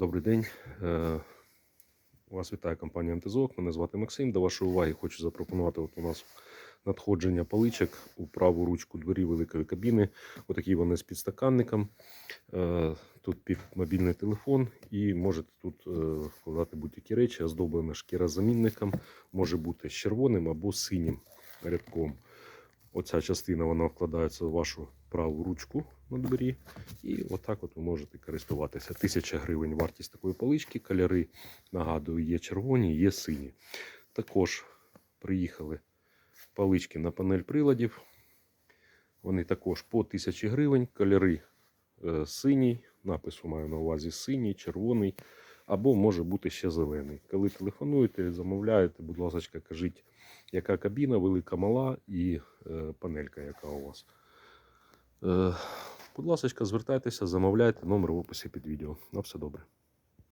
Добрий день. Е, Вас вітає компанія Антизок. Мене звати Максим. До вашої уваги хочу запропонувати. От у нас надходження паличок у праву ручку двері великої кабіни. Отакі вони з підстаканником. Е, Тут мобільний телефон і можете тут е, вкладати будь-які речі, оздоблена шкірозамінником, може бути з червоним або синім рядком. Оця частина вона вкладається в вашу праву ручку на двері. І отак от ви можете користуватися. Тисяча гривень вартість такої палички. Кольори, нагадую, є червоні, є сині. Також приїхали палички на панель приладів. Вони також по 1000 гривень. Кольори е, синій, напису маю на увазі синій, червоний, або може бути ще зелений. Коли телефонуєте, замовляєте, будь ласка, кажіть, яка кабіна, велика, мала і е, панелька, яка у вас. Е, будь ласка, звертайтеся, замовляйте номер в описі під відео. На все добре.